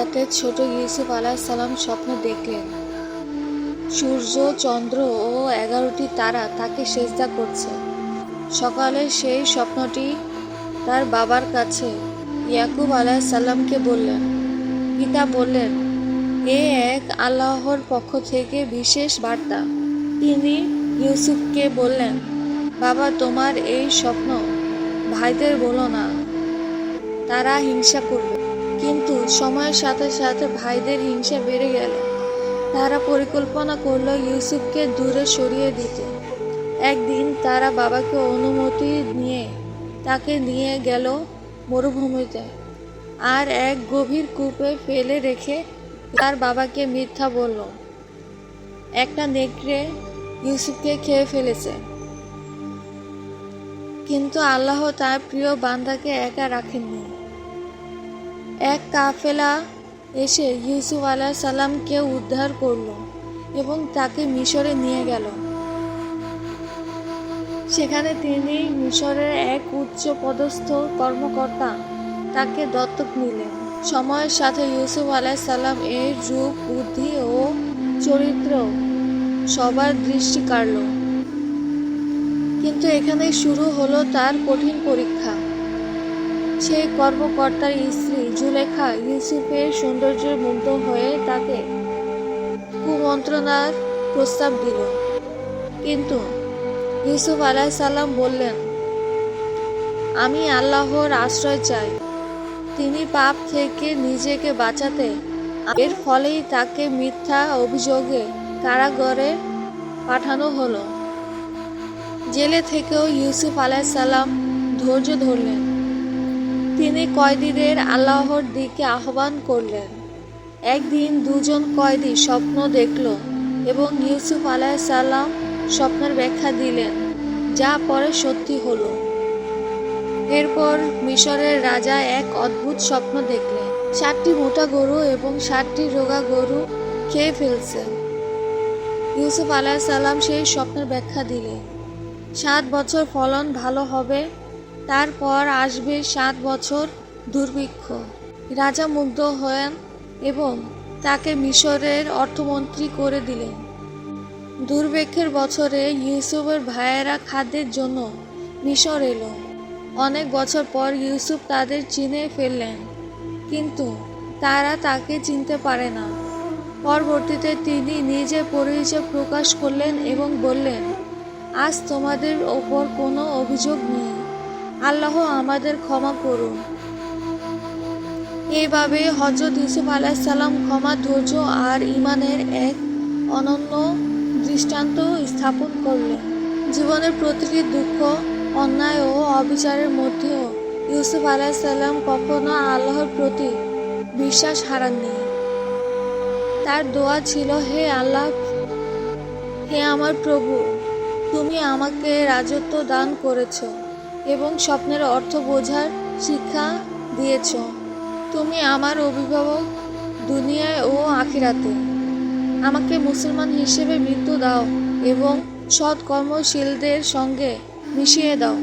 রাতে ছোট ইউসুফ সালাম স্বপ্ন দেখলেন। সূর্য, চন্দ্র ও এগারোটি তারা তাকে সেজদা করছে। সকালে সেই স্বপ্নটি তার বাবার কাছে ইয়াকুব সালামকে বললেন। পিতা বললেন, এ এক আল্লাহর পক্ষ থেকে বিশেষ বার্তা। তিনি ইউসুফকে বললেন, বাবা, তোমার এই স্বপ্ন ভাইদের বলো না। তারা হিংসা করবে। কিন্তু সময়ের সাথে সাথে ভাইদের হিংসা বেড়ে গেল। তারা পরিকল্পনা করল ইউসুফকে দূরে সরিয়ে দিতে। একদিন তারা বাবাকে অনুমতি নিয়ে, তাকে নিয়ে গেল মরুভূমিতে আর এক গভীর কূপে ফেলে রেখে তার বাবাকে মিথ্যা বলল। একটা নেকড়ে ইউসুফকে খেয়ে ফেলেছে। কিন্তু আল্লাহ তার প্রিয় বান্দাকে একা রাখেননি। এক কাফেলা এসে ইউসুফ আলাহ সাল্লামকে উদ্ধার করল এবং তাকে মিশরে নিয়ে গেল। সেখানে তিনি মিশরের এক উচ্চ পদস্থ কর্মকর্তা তাকে দত্তক নিলেন। সময়ের সাথে ইউসুফ সাল্লাম এর রূপ, বুদ্ধি ও চরিত্র সবার দৃষ্টি কাড়ল। কিন্তু এখানে শুরু হলো তার কঠিন পরীক্ষা। সেই কর্মকর্তার স্ত্রী জুলেখা ইউসুফের সৌন্দর্যের মুগ্ধ হয়ে তাকে কুমন্ত্রণার প্রস্তাব দিল। কিন্তু ইউসুফ সাল্লাম বললেন, আমি আল্লাহর আশ্রয় চাই। তিনি পাপ থেকে নিজেকে বাঁচাতে, এর ফলেই তাকে মিথ্যা অভিযোগে কারাগারে পাঠানো হলো। জেলে থেকেও ইউসুফ সাল্লাম ধৈর্য ধরলেন। তিনি কয়েদিদের আল্লাহর দিকে আহ্বান করলেন। একদিন দুজন কয়েদি স্বপ্ন দেখল এবং ইউসুফ সাল্লাম স্বপ্নের ব্যাখ্যা দিলেন, যা পরে সত্যি হলো। এরপর মিশরের রাজা এক অদ্ভুত স্বপ্ন দেখলেন। ষাটটি মোটা গরু এবং ষাটটি রোগা গরু খেয়ে ফেলছে। ইউসুফ সাল্লাম সেই স্বপ্নের ব্যাখ্যা দিলেন, সাত বছর ফলন ভালো হবে তারপর আসবে সাত বছর দুর্ভিক্ষ। রাজা মুগ্ধ হন এবং তাকে মিশরের অর্থমন্ত্রী করে দিলেন। দুর্ভিক্ষের বছরে ইউসুফের ভাইয়েরা খাদ্যের জন্য মিশর এলো। অনেক বছর পর ইউসুফ তাদের চিনে ফেললেন, কিন্তু তারা তাকে চিনতে পারে না। পরবর্তীতে তিনি নিজে পরিচয় প্রকাশ করলেন এবং বললেন, আজ তোমাদের ওপর কোনো অভিযোগ নেই। আল্লাহ আমাদের ক্ষমা করুন। এভাবে হজরত ইউসুফ আলাহিসাল্লাম ক্ষমা, ধৈর্য আর ইমানের এক অনন্য দৃষ্টান্ত স্থাপন করলেন। জীবনের প্রতিটি দুঃখ, অন্যায় ও অবিচারের মধ্যেও ইউসুফ আলাহিসাল্লাম কখনো আল্লাহর প্রতি বিশ্বাস হারাননি। তার দোয়া ছিল, হে আল্লাহ, হে আমার প্রভু, তুমি আমাকে রাজত্ব দান করেছ। এবং স্বপ্নের অর্থ বোঝার শিক্ষা দিয়েছ। তুমি আমার অভিভাবক দুনিয়ায় ও আখিরাতে। আমাকে মুসলমান হিসেবে মৃত্যু দাও এবং সৎ কর্মশীলদের সঙ্গে মিশিয়ে দাও।